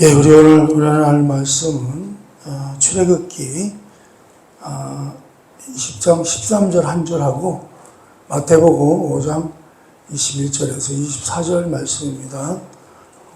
예, 우리 오늘 우리는 할 말씀은 어, 출애굽기 어, 20장 13절 한 절하고 마태복음 5장 21절에서 24절 말씀입니다.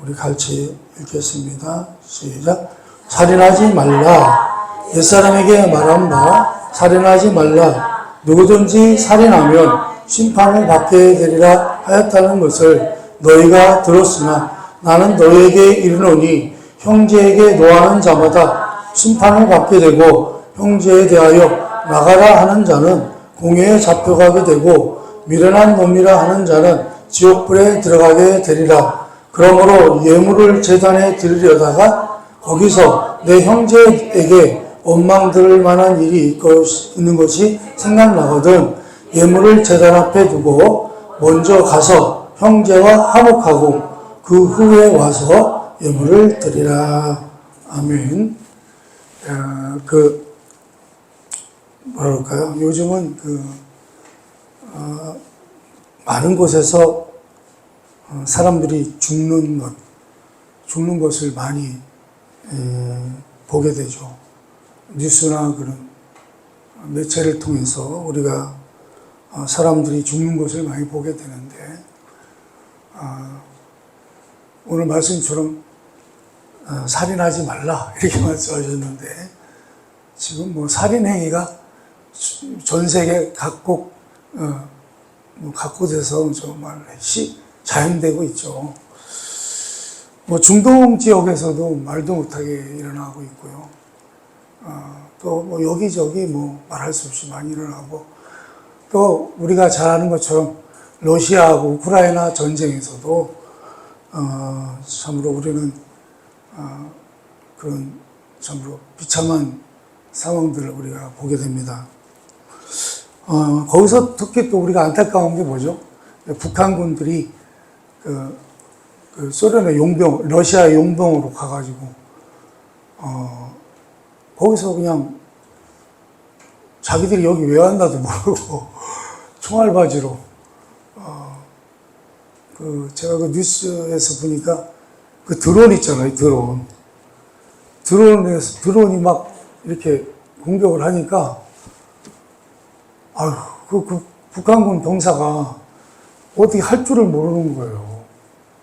우리 같이 읽겠습니다. 시작. 살인하지 말라. 옛사람에게 말한 바 살인하지 말라. 누구든지 살인하면 심판을 받게 되리라 하였다는 것을 너희가 들었으나 나는 너희에게 이르노니 형제에게 노하는 자마다 심판을 받게 되고 형제에 대하여 나가라 하는 자는 공회에 잡혀가게 되고 미련한 놈이라 하는 자는 지옥불에 들어가게 되리라. 그러므로 예물을 재단에 드리려다가 거기서 내 형제에게 원망 들을 만한 일이 있는 것이 생각나거든 예물을 재단 앞에 두고 먼저 가서 형제와 화목하고 그 후에 와서 예물을 드리라. 아멘. 어, 그 뭐랄까요? 요즘은 그 어, 많은 곳에서 어, 사람들이 죽는 것, 죽는 것을 많이 에, 보게 되죠. 뉴스나 그런 매체를 통해서 우리가 어, 사람들이 죽는 것을 많이 보게 되는데 어, 오늘 말씀처럼 어, 살인하지 말라 이렇게 말씀하셨는데 지금 뭐 살인 행위가 전 세계 각국 어, 뭐 각곳에서 정말 시 자행되고 있죠. 뭐 중동 지역에서도 말도 못하게 일어나고 있고요. 어, 또뭐 여기저기 뭐 말할 수 없이 많이 일어나고 또 우리가 잘 아는 것처럼 러시아하고 우크라이나 전쟁에서도 어, 참으로 우리는 어, 그런 참으로 비참한 상황들을 우리가 보게 됩니다. 어, 거기서 특히 또 우리가 안타까운 게 뭐죠? 북한군들이 그, 그 소련의 용병, 러시아의 용병으로 가가지고 어, 거기서 그냥 자기들이 여기 왜 왔나도 모르고 총알바지로 어, 그 제가 그 뉴스에서 보니까 그 드론 있잖아요 드론. 드론에서 드론이 막 이렇게 공격을 하니까 아유 그, 그 북한군 병사가 어떻게 할 줄을 모르는 거예요.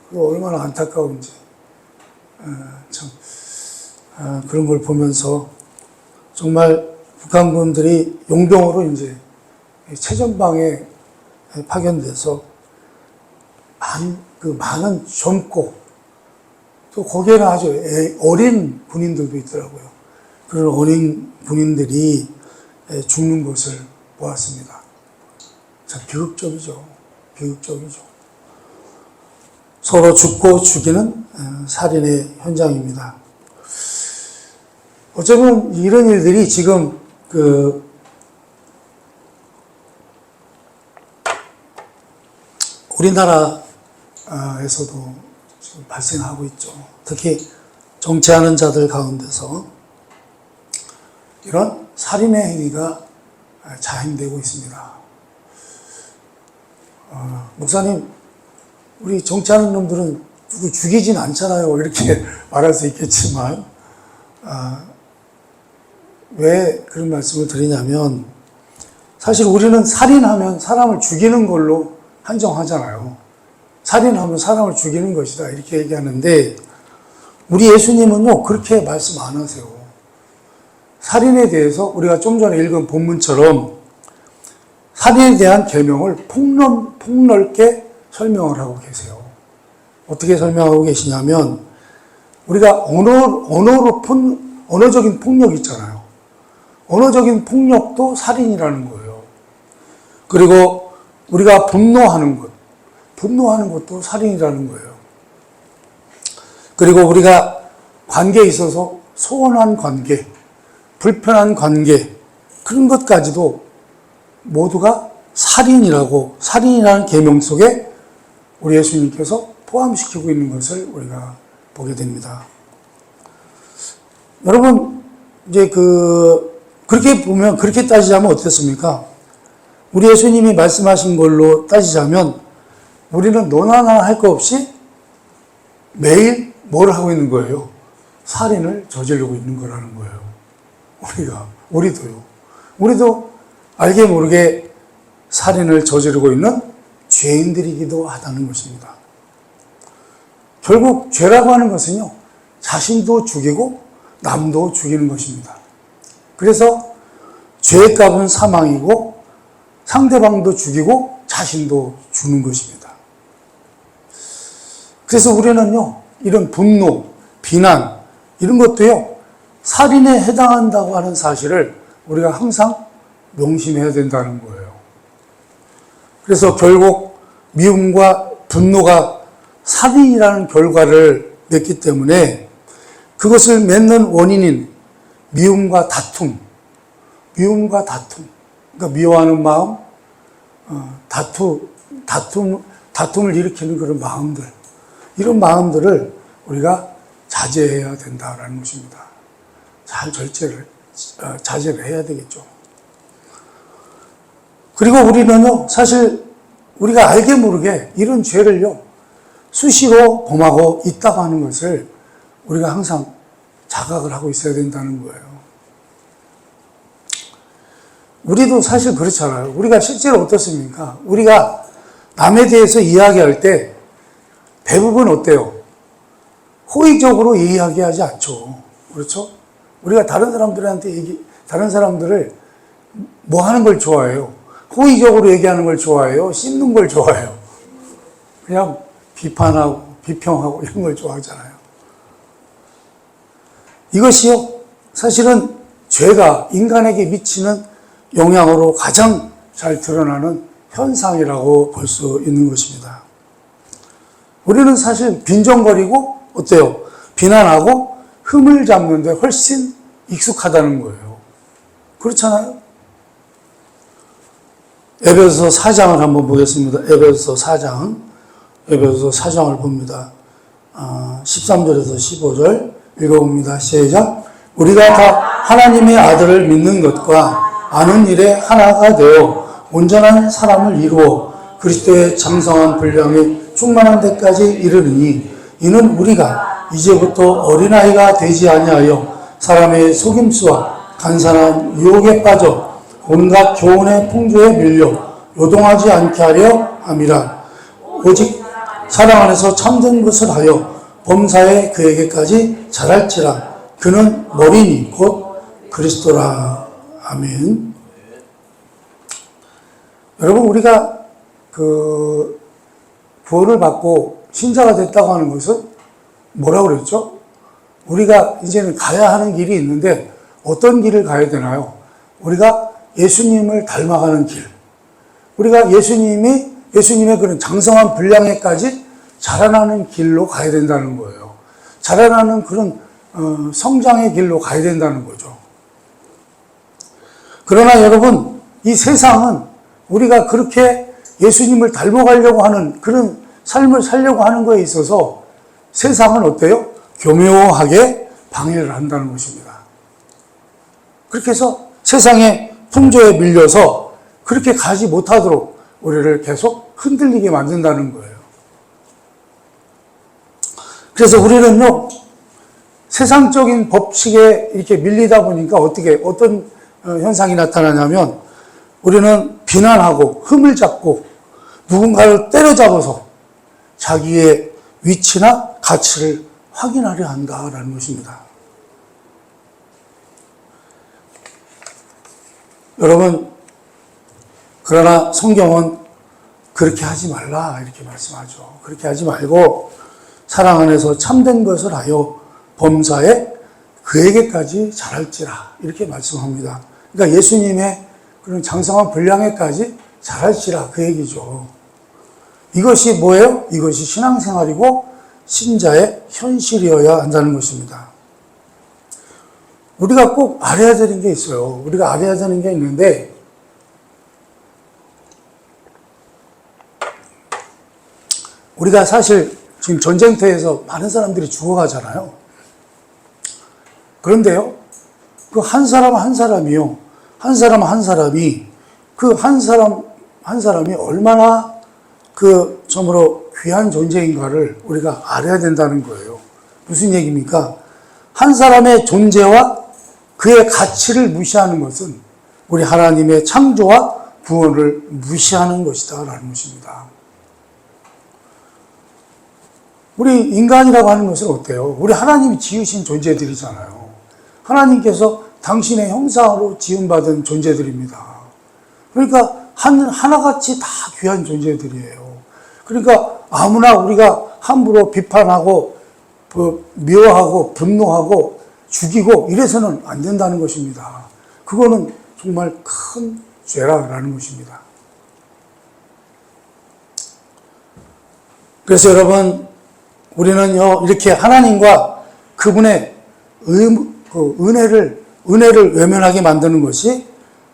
그 얼마나 안타까운지. 에, 참. 아, 그런 걸 보면서 정말 북한군들이 용병으로 이제 최전방에 파견돼서 많, 그 많은 젊고 또 거기에는 아주 애- 어린 군인들도 있더라고요. 그런 어린 군인들이 죽는 것을 보았습니다. 참 비극적이죠. 비극적이죠. 서로 죽고 죽이는 어, 살인의 현장입니다. 어쩌면 이런 일들이 지금 그 우리나라 에서도 지금 발생하고 있죠. 특히 정치하는 자들 가운데서 이런 살인의 행위가 자행되고 있습니다. 어, 목사님, 우리 정치하는 놈들은 누구 죽이진 않잖아요. 이렇게 말할 수 있겠지만, 아, 왜 그런 말씀을 드리냐면, 사실 우리는 살인하면 사람을 죽이는 걸로 한정하잖아요. 살인하면 사람을 죽이는 것이다. 이렇게 얘기하는데, 우리 예수님은요, 그렇게 말씀 안 하세요. 살인에 대해서 우리가 좀 전에 읽은 본문처럼 살인에 대한 계명을 폭넓, 폭넓게 설명을 하고 계세요. 어떻게 설명하고 계시냐면 우리가 언어, 언어로 폭, 언어적인 폭력 있잖아요. 언어적인 폭력도 살인이라는 거예요. 그리고 우리가 분노하는 것, 분노하는 것도 살인이라는 거예요. 그리고 우리가 관계에 있어서 소원한 관계, 불편한 관계, 그런 것까지도 모두가 살인이라고, 살인이라는 계명 속에 우리 예수님께서 포함시키고 있는 것을 우리가 보게 됩니다. 여러분, 이제 그, 그렇게 보면, 그렇게 따지자면 어떻습니까? 우리 예수님이 말씀하신 걸로 따지자면, 우리는 논하나 할 거 없이 매일 뭘 하고 있는 거예요? 살인을 저지르고 있는 거라는 거예요. 우리가, 우리도요. 우리도 알게 모르게 살인을 저지르고 있는 죄인들이기도 하다는 것입니다. 결국 죄라고 하는 것은요, 자신도 죽이고 남도 죽이는 것입니다. 그래서 죄의 값은 사망이고 상대방도 죽이고 자신도 죽는 것입니다. 그래서 우리는요, 이런 분노, 비난, 이런 것도요, 살인에 해당한다고 하는 사실을 우리가 항상 명심해야 된다는 거예요. 그래서 결국 미움과 분노가 살인이라는 결과를 맺기 때문에 그것을 맺는 원인인 미움과 다툼, 미움과 다툼, 그러니까 미워하는 마음, 어, 다투, 다툼, 다툼을 일으키는 그런 마음들, 이런 마음들을 우리가 자제해야 된다라는 것입니다. 잘 절제를, 어, 자제를 해야 되겠죠. 그리고 우리는요, 사실 우리가 알게 모르게 이런 죄를요, 수시로 범하고 있다고 하는 것을 우리가 항상 자각을 하고 있어야 된다는 거예요. 우리도 사실 그렇잖아요. 우리가 실제로 어떻습니까? 우리가 남에 대해서 이야기할 때 대부분 어때요? 호의적으로 이야기하지 않죠. 그렇죠? 우리가 다른 사람들한테 얘기, 다른 사람들을 뭐 하는 걸 좋아해요? 호의적으로 얘기하는 걸 좋아해요? 씹는 걸 좋아해요? 그냥 비판하고, 비평하고 이런 걸 좋아하잖아요. 이것이요, 사실은 죄가 인간에게 미치는 영향으로 가장 잘 드러나는 현상이라고 볼 수 있는 것입니다. 우리는 사실 빈정거리고 어때요? 비난하고 흠을 잡는데 훨씬 익숙하다는 거예요. 그렇잖아요? 에베소서 4장을 한번 보겠습니다. 에베소서 4장. 에베소서 4장을 봅니다. 13절에서 15절 읽어봅니다. 시작. 우리가 다 하나님의 아들을 믿는 것과 아는 일에 하나가 되어 온전한 사람을 이루어 그리스도의 장성한 분량에 충만한 데까지 이르느니 이는 우리가 이제부터 어린아이가 되지 아니하여 사람의 속임수와 간사한 유혹에 빠져 온갖 교훈의 풍조에 밀려 요동하지 않게 하려 함이라. 오직 사랑 안에서 참된 것을 하여 범사에 그에게까지 자랄지라. 그는 머리니 곧 그리스도라. 아멘. 여러분 우리가 그 구원을 받고 신자가 됐다고 하는 것은 뭐라고 그랬죠? 우리가 이제는 가야 하는 길이 있는데 어떤 길을 가야 되나요? 우리가 예수님을 닮아가는 길. 우리가 예수님이 예수님의 그런 장성한 분량에까지 자라나는 길로 가야 된다는 거예요. 자라나는 그런 어, 성장의 길로 가야 된다는 거죠. 그러나 여러분, 이 세상은 우리가 그렇게 예수님을 닮아가려고 하는 그런 삶을 살려고 하는 거에 있어서 세상은 어때요? 교묘하게 방해를 한다는 것입니다. 그렇게 해서 세상의 풍조에 밀려서 그렇게 가지 못하도록 우리를 계속 흔들리게 만든다는 거예요. 그래서 우리는요, 세상적인 법칙에 이렇게 밀리다 보니까 어떻게, 어떤 어, 현상이 나타나냐면 우리는 비난하고 흠을 잡고 누군가를 때려잡아서 자기의 위치나 가치를 확인하려 한다라는 것입니다. 여러분, 그러나 성경은 그렇게 하지 말라 이렇게 말씀하죠. 그렇게 하지 말고 사랑 안에서 참된 것을 하여 범사에 그에게까지 자랄지라 이렇게 말씀합니다. 그러니까 예수님의 그런 장성한 분량에까지 자랄지라 그 얘기죠. 이것이 뭐예요? 이것이 신앙생활이고 신자의 현실이어야 한다는 것입니다. 우리가 꼭 알아야 되는 게 있어요. 우리가 알아야 되는 게 있는데 우리가 사실 지금 전쟁터에서 많은 사람들이 죽어가잖아요. 그런데요, 그 한 사람 한 사람이요, 한 사람 한 사람이 그 한 사람 한 사람이 얼마나 그 참으로 귀한 존재인가를 우리가 알아야 된다는 거예요. 무슨 얘기입니까? 한 사람의 존재와 그의 가치를 무시하는 것은 우리 하나님의 창조와 구원을 무시하는 것이다. 라는 것입니다. 우리 인간이라고 하는 것은 어때요? 우리 하나님이 지으신 존재들이잖아요. 하나님께서 당신의 형상으로 지음받은 존재들입니다. 그러니까 한, 하나같이 다 귀한 존재들이에요. 그러니까 아무나 우리가 함부로 비판하고, 그 미워하고, 분노하고, 죽이고, 이래서는 안 된다는 것입니다. 그거는 정말 큰 죄라는 것입니다. 그래서 여러분, 우리는요, 이렇게 하나님과 그분의 의, 그 은혜를, 은혜를 외면하게 만드는 것이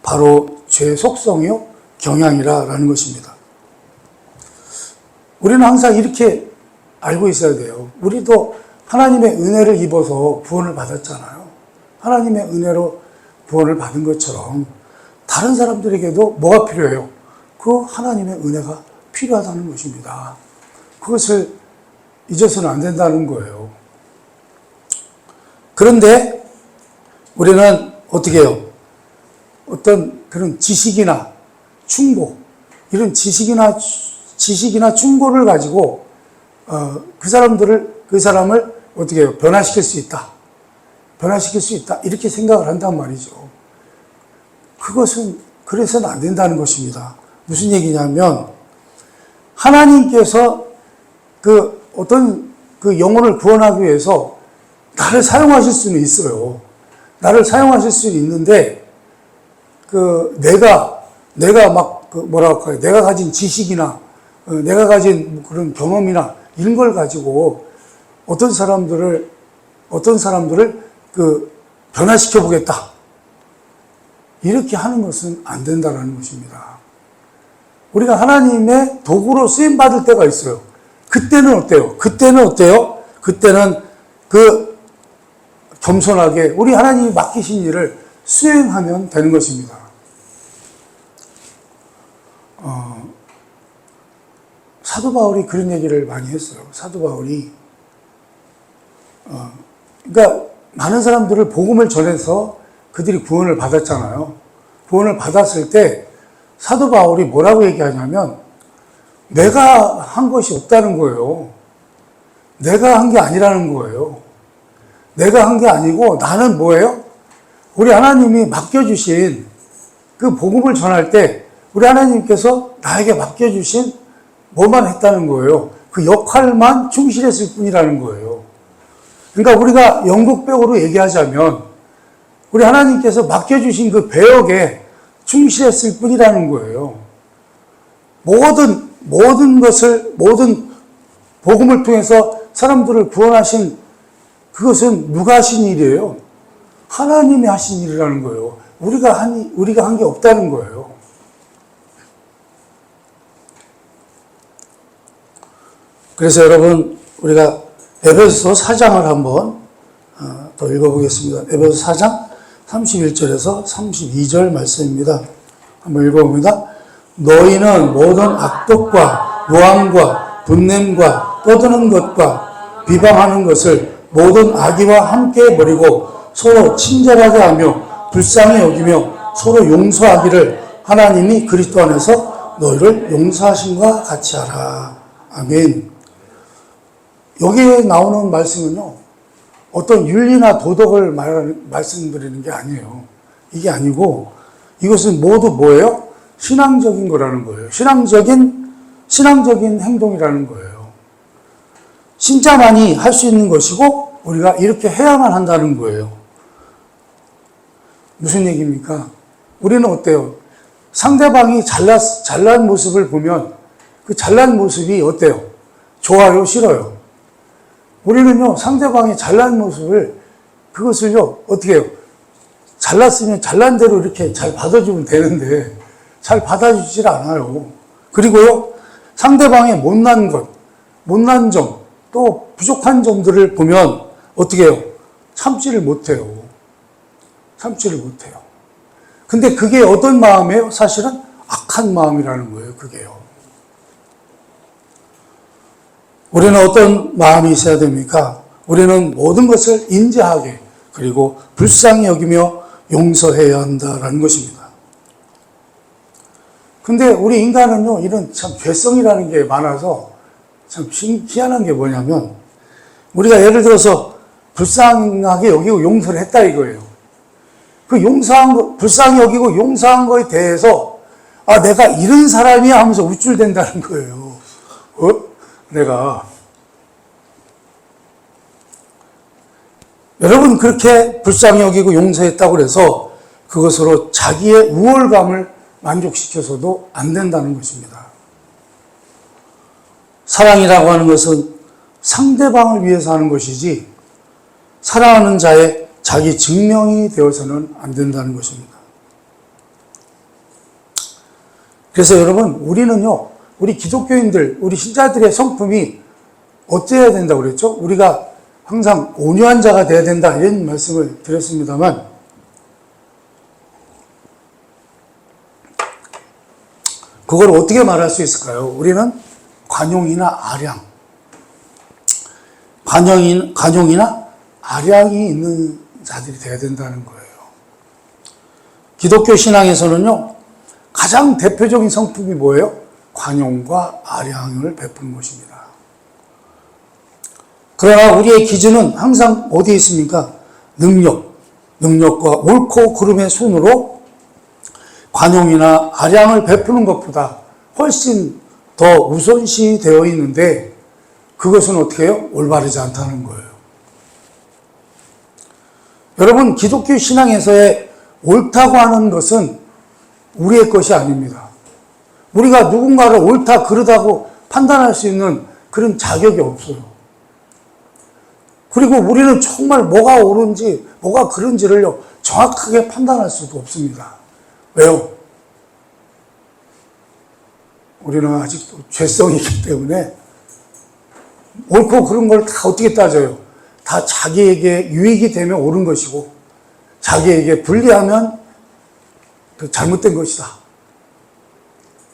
바로 죄의 속성이요, 경향이라는 것입니다. 우리는 항상 이렇게 알고 있어야 돼요. 우리도 하나님의 은혜를 입어서 구원을 받았잖아요. 하나님의 은혜로 구원을 받은 것처럼 다른 사람들에게도 뭐가 필요해요? 그 하나님의 은혜가 필요하다는 것입니다. 그것을 잊어서는 안 된다는 거예요. 그런데 우리는 어떻게 해요? 어떤 그런 지식이나 충고, 이런 지식이나, 지식이나 충고를 가지고, 어, 그 사람들을, 그 사람을 어떻게 해요? 변화시킬 수 있다. 변화시킬 수 있다. 이렇게 생각을 한단 말이죠. 그것은, 그래서는 안 된다는 것입니다. 무슨 얘기냐면, 하나님께서 그 어떤 그 영혼을 구원하기 위해서 나를 사용하실 수는 있어요. 나를 사용하실 수는 있는데, 그 내가, 내가 막, 그 뭐라 할까요? 내가 가진 지식이나, 어, 내가 가진 그런 경험이나 이런 걸 가지고 어떤 사람들을, 어떤 사람들을 그 변화시켜 보겠다. 이렇게 하는 것은 안 된다는 것입니다. 우리가 하나님의 도구로 쓰임 받을 때가 있어요. 그때는 어때요? 그때는 어때요? 그때는 그 겸손하게 우리 하나님이 맡기신 일을 수행하면 되는 것입니다. 어, 사도 바울이 그런 얘기를 많이 했어요. 사도 바울이 어, 그러니까 많은 사람들을 복음을 전해서 그들이 구원을 받았잖아요. 구원을 받았을 때 사도 바울이 뭐라고 얘기하냐면 내가 한 것이 없다는 거예요. 내가 한 게 아니라는 거예요. 내가 한 게 아니고 나는 뭐예요? 우리 하나님이 맡겨주신 그 복음을 전할 때 우리 하나님께서 나에게 맡겨주신 뭐만 했다는 거예요. 그 역할만 충실했을 뿐이라는 거예요. 그러니까 우리가 연극 배우로 얘기하자면 우리 하나님께서 맡겨주신 그 배역에 충실했을 뿐이라는 거예요. 모든 모든 것을 모든 복음을 통해서 사람들을 구원하신 그것은 누가 하신 일이에요? 하나님이 하신 일이라는 거예요. 우리가 한 우리가 한 게 없다는 거예요. 그래서 여러분 우리가 에베소서 4장을 한번 어, 더 읽어보겠습니다. 에베소 4장 31절에서 32절 말씀입니다. 한번 읽어봅니다. 너희는 모든 악독과 요함과 분냄과 떠드는 것과 비방하는 것을 모든 악의와 함께 버리고 서로 친절하게 하며 불쌍히 여기며 서로 용서하기를 하나님이 그리스도 안에서 너희를 용서하신과 같이 하라. 아멘. 여기에 나오는 말씀은요, 어떤 윤리나 도덕을 말하는, 말씀드리는 게 아니에요. 이게 아니고, 이것은 모두 뭐예요? 신앙적인 거라는 거예요. 신앙적인, 신앙적인 행동이라는 거예요. 신자만이 할 수 있는 것이고, 우리가 이렇게 해야만 한다는 거예요. 무슨 얘기입니까? 우리는 어때요? 상대방이 잘났, 잘난 모습을 보면 그 잘난 모습이 어때요? 좋아요? 싫어요? 우리는요, 상대방이 잘난 모습을, 그것을요, 어떻게 해요? 잘났으면 잘난 대로 이렇게 잘 받아주면 되는데, 잘 받아주질 않아요. 그리고요, 상대방의 못난 것, 못난 점, 또 부족한 점들을 보면 어떻게 해요? 참지를 못해요. 참지를 못해요. 근데 그게 어떤 마음이에요? 사실은 악한 마음이라는 거예요, 그게요. 우리는 어떤 마음이 있어야 됩니까? 우리는 모든 것을 인지하게 그리고 불쌍히 여기며 용서해야 한다라는 것입니다. 근데 우리 인간은요, 이런 참 죄성이라는 게 많아서 참 희- 희한한 게 뭐냐면, 우리가 예를 들어서 불쌍하게 여기고 용서를 했다 이거예요. 그 용서한 거, 불쌍히 여기고 용서한 거에 대해서, 아, 내가 이런 사람이야 하면서 우쭐댄다는 거예요. 어? 내가. 여러분, 그렇게 불쌍히 여기고 용서했다고 그래서 그것으로 자기의 우월감을 만족시켜서도 안 된다는 것입니다. 사랑이라고 하는 것은 상대방을 위해서 하는 것이지 사랑하는 자의 자기 증명이 되어서는 안 된다는 것입니다. 그래서 여러분, 우리는요, 우리 기독교인들, 우리 신자들의 성품이 어때야 된다고 그랬죠? 우리가 항상 온유한 자가 돼야 된다, 이런 말씀을 드렸습니다만, 그걸 어떻게 말할 수 있을까요? 우리는 관용이나 아량, 관용인, 관용이나 아량이 있는 자들이 돼야 된다는 거예요. 기독교 신앙에서는요, 가장 대표적인 성품이 뭐예요? 관용과 아량을 베푸는 것입니다. 그러나 우리의 기준은 항상 어디에 있습니까? 능력, 능력과 옳고 그름의 순으로 관용이나 아량을 베푸는 것보다 훨씬 더 우선시 되어 있는데 그것은 어떻게 해요? 올바르지 않다는 거예요. 여러분, 기독교 신앙에서의 옳다고 하는 것은 우리의 것이 아닙니다. 우리가 누군가를 옳다, 그르다고 판단할 수 있는 그런 자격이 없어요. 그리고 우리는 정말 뭐가 옳은지, 뭐가 그른지를요, 정확하게 판단할 수도 없습니다. 왜요? 우리는 아직도 죄성이기 때문에 옳고 그런 걸 다 어떻게 따져요? 다 자기에게 유익이 되면 옳은 것이고 자기에게 불리하면 그 잘못된 것이다.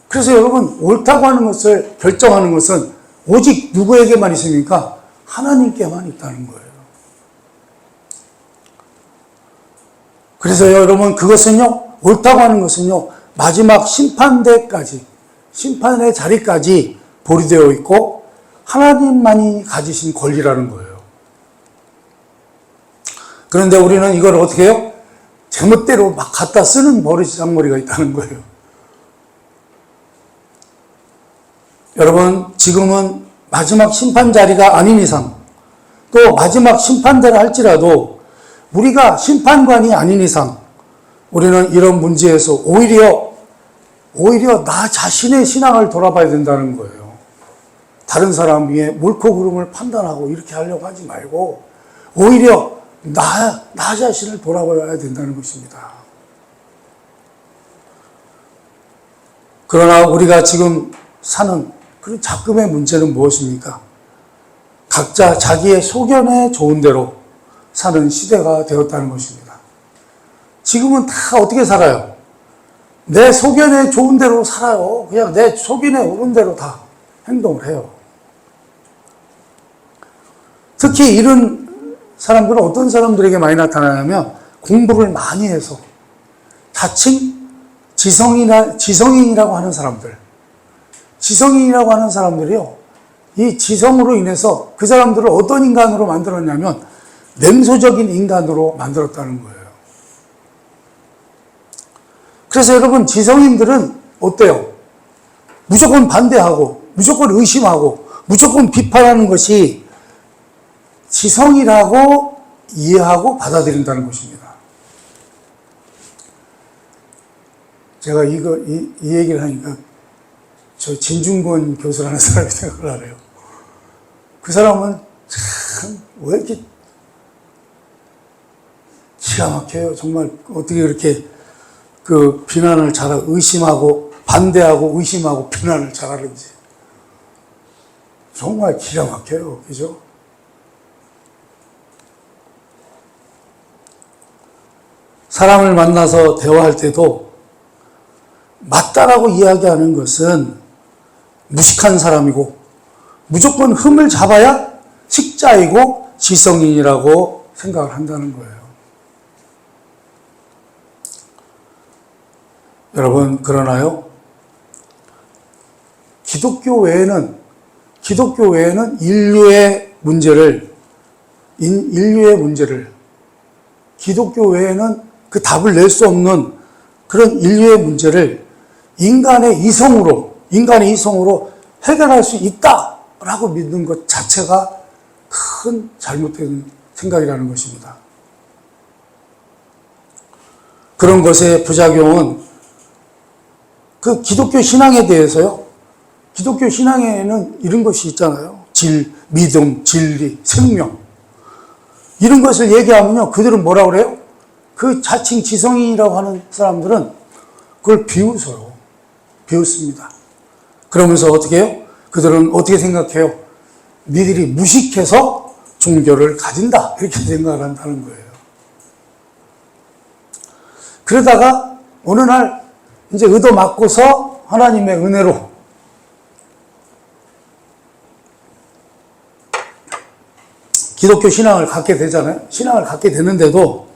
그래서 여러분 옳다고 하는 것을 결정하는 것은 오직 누구에게만 있습니까? 하나님께만 있다는 거예요. 그래서 여러분 그것은요 옳다고 하는 것은요 마지막 심판대까지 심판의 자리까지 보리되어 있고 하나님만이 가지신 권리라는 거예요. 그런데 우리는 이걸 어떻게 해요? 제멋대로 막 갖다 쓰는 버릇장머리가 있다는 거예요. 여러분, 지금은 마지막 심판 자리가 아닌 이상, 또 마지막 심판대를 할지라도 우리가 심판관이 아닌 이상, 우리는 이런 문제에서 오히려, 오히려 나 자신의 신앙을 돌아봐야 된다는 거예요. 다른 사람 위에 옳고 그름을 판단하고 이렇게 하려고 하지 말고, 오히려 나, 나 자신을 돌아봐야 된다는 것입니다. 그러나 우리가 지금 사는 그런 작금의 문제는 무엇입니까? 각자 자기의 소견에 좋은 대로 사는 시대가 되었다는 것입니다. 지금은 다 어떻게 살아요? 내 소견에 좋은 대로 살아요. 그냥 내 소견에 오른 대로 다 행동을 해요. 특히 이런 사람들은 어떤 사람들에게 많이 나타나냐면 공부를 많이 해서 자칭 지성이나 지성인이라고 하는 사람들, 지성인이라고 하는 사람들이요, 이 지성으로 인해서 그 사람들을 어떤 인간으로 만들었냐면 냉소적인 인간으로 만들었다는 거예요. 그래서 여러분 지성인들은 어때요? 무조건 반대하고, 무조건 의심하고, 무조건 비판하는 것이 지성이라고 이해하고 받아들인다는 것입니다. 제가 이거, 이, 이 얘기를 하니까 저 진중권 교수라는 사람이 생각을 하래요. 그 사람은 참, 왜 이렇게 기가 막혀요. 정말 어떻게 그렇게 그 비난을 잘, 의심하고, 반대하고, 의심하고, 비난을 잘하는지. 정말 기가 막혀요. 그죠? 사람을 만나서 대화할 때도 맞다라고 이야기하는 것은 무식한 사람이고 무조건 흠을 잡아야 식자이고 지성인이라고 생각을 한다는 거예요. 여러분, 그러나요? 기독교 외에는, 기독교 외에는 인류의 문제를, 인, 인류의 문제를, 기독교 외에는 그 답을 낼 수 없는 그런 인류의 문제를 인간의 이성으로, 인간의 이성으로 해결할 수 있다라고 믿는 것 자체가 큰 잘못된 생각이라는 것입니다. 그런 것의 부작용은 그 기독교 신앙에 대해서요. 기독교 신앙에는 이런 것이 있잖아요. 질, 믿음, 진리, 생명. 이런 것을 얘기하면요. 그들은 뭐라 그래요? 그 자칭 지성인이라고 하는 사람들은 그걸 비웃어요. 비웃습니다. 그러면서 어떻게 해요? 그들은 어떻게 생각해요? 니들이 무식해서 종교를 가진다. 이렇게 생각을 한다는 거예요. 그러다가 어느 날 이제 의도 맞고서 하나님의 은혜로 기독교 신앙을 갖게 되잖아요. 신앙을 갖게 되는데도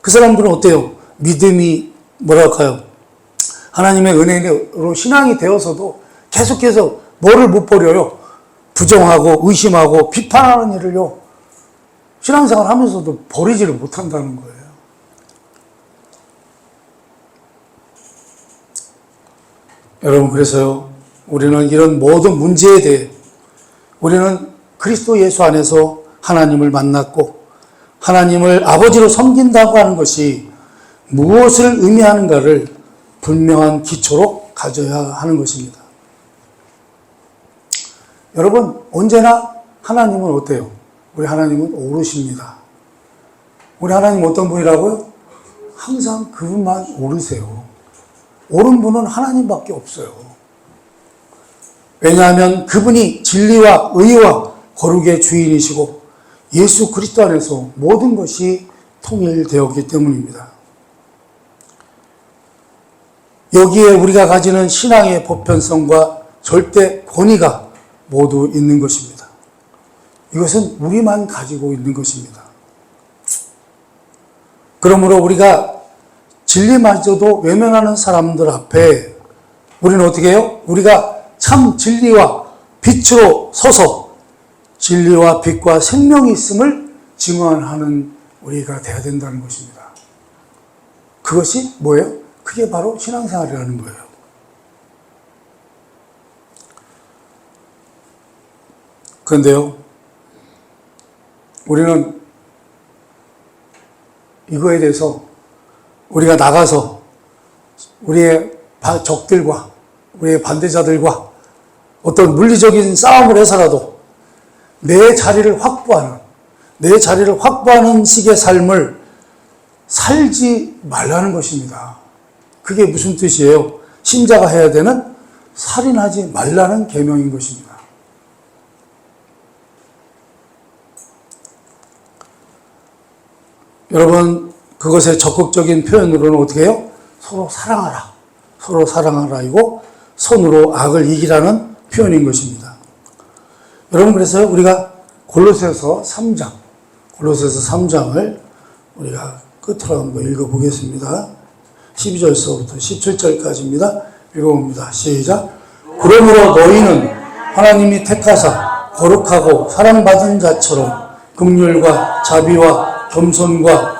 그 사람들은 어때요? 믿음이 뭐랄까요? 하나님의 은혜로 신앙이 되어서도 계속해서 뭐를 못 버려요? 부정하고 의심하고 비판하는 일을요. 신앙생활 하면서도 버리지를 못한다는 거예요. 여러분, 그래서요, 우리는 이런 모든 문제에 대해 우리는 그리스도 예수 안에서 하나님을 만났고 하나님을 아버지로 섬긴다고 하는 것이 무엇을 의미하는가를 분명한 기초로 가져야 하는 것입니다. 여러분, 언제나 하나님은 어때요? 우리 하나님은 오르십니다. 우리 하나님 어떤 분이라고요? 항상 그분만 오르세요. 옳은 분은 하나님밖에 없어요. 왜냐하면 그분이 진리와 의와 거룩의 주인이시고 예수 그리스도 안에서 모든 것이 통일되었기 때문입니다. 여기에 우리가 가지는 신앙의 보편성과 절대 권위가 모두 있는 것입니다. 이것은 우리만 가지고 있는 것입니다. 그러므로 우리가 진리마저도 외면하는 사람들 앞에 우리는 어떻게 해요? 우리가 참 진리와 빛으로 서서 진리와 빛과 생명이 있음을 증언하는 우리가 되어야 된다는 것입니다. 그것이 뭐예요? 그게 바로 신앙생활이라는 거예요. 그런데요, 우리는 이거에 대해서 우리가 나가서 우리의 적들과 우리의 반대자들과 어떤 물리적인 싸움을 해서라도 내 자리를 확보하는, 내 자리를 확보하는 식의 삶을 살지 말라는 것입니다. 그게 무슨 뜻이에요? 신자가 해야 되는 살인하지 말라는 계명인 것입니다. 여러분, 그것의 적극적인 표현으로는 어떻게 해요? 서로 사랑하라. 서로 사랑하라. 이고 손으로 악을 이기라는 표현인 것입니다. 여러분, 그래서 우리가 골로새서 3장, 골로새서 3장을 우리가 끝으로 한번 읽어보겠습니다. 12절서부터 17절까지입니다. 읽어봅니다. 시작. 그러므로 너희는 하나님이 택하사 거룩하고 사랑받은 자처럼 긍휼과 자비와 겸손과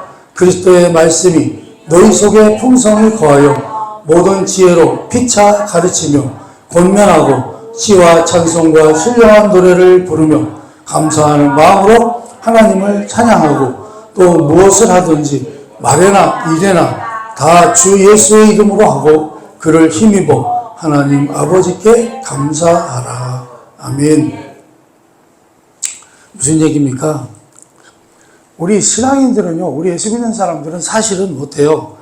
그리스도의 말씀이 너희 속에 풍성히 거하여 모든 지혜로 피차 가르치며 권면하고 시와 찬송과 신령한 노래를 부르며 감사하는 마음으로 하나님을 찬양하고 또 무엇을 하든지 말에나 일에나 다 주 예수의 이름으로 하고 그를 힘입어 하나님 아버지께 감사하라. 아멘. 무슨 얘기입니까? 우리 신앙인들은요, 우리 예수 믿는 사람들은 사실은 못해요.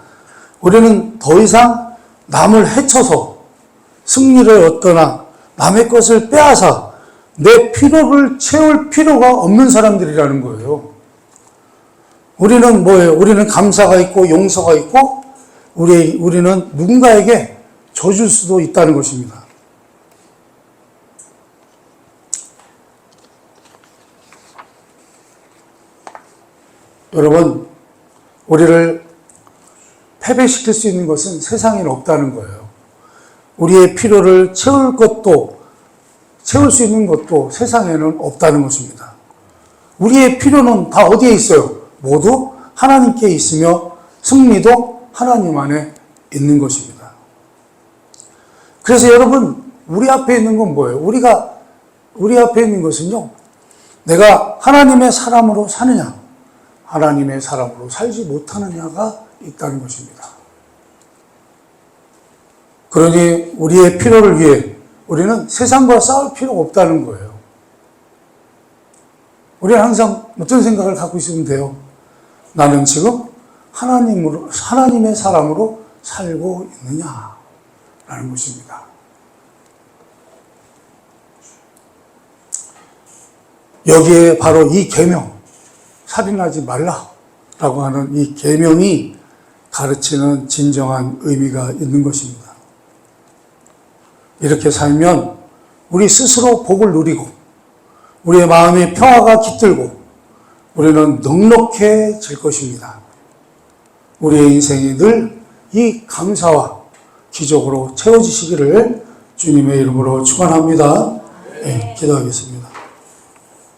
우리는 더 이상 남을 해쳐서 승리를 얻거나 남의 것을 빼앗아 내 필요를 채울 필요가 없는 사람들이라는 거예요. 우리는 뭐예요? 우리는 감사가 있고 용서가 있고 우리 우리는 누군가에게 져줄 수도 있다는 것입니다. 여러분, 우리를 패배시킬 수 있는 것은 세상에는 없다는 거예요. 우리의 필요를 채울 것도, 채울 수 있는 것도 세상에는 없다는 것입니다. 우리의 필요는 다 어디에 있어요? 모두 하나님께 있으며 승리도 하나님 안에 있는 것입니다. 그래서 여러분, 우리 앞에 있는 건 뭐예요? 우리가, 우리 앞에 있는 것은요, 내가 하나님의 사람으로 사느냐, 하나님의 사람으로 살지 못하느냐가 있다는 것입니다. 그러니 우리의 필요를 위해 우리는 세상과 싸울 필요가 없다는 거예요. 우리는 항상 어떤 생각을 갖고 있으면 돼요? 나는 지금 하나님으로, 하나님의 사람으로 살고 있느냐? 라는 것입니다. 여기에 바로 이 계명, 살인하지 말라라고 하는 이 계명이 가르치는 진정한 의미가 있는 것입니다. 이렇게 살면 우리 스스로 복을 누리고 우리의 마음의 평화가 깃들고 우리는 넉넉해질 것입니다. 우리의 인생이 늘 이 감사와 기적으로 채워지시기를 주님의 이름으로 축원합니다. 네, 기도하겠습니다.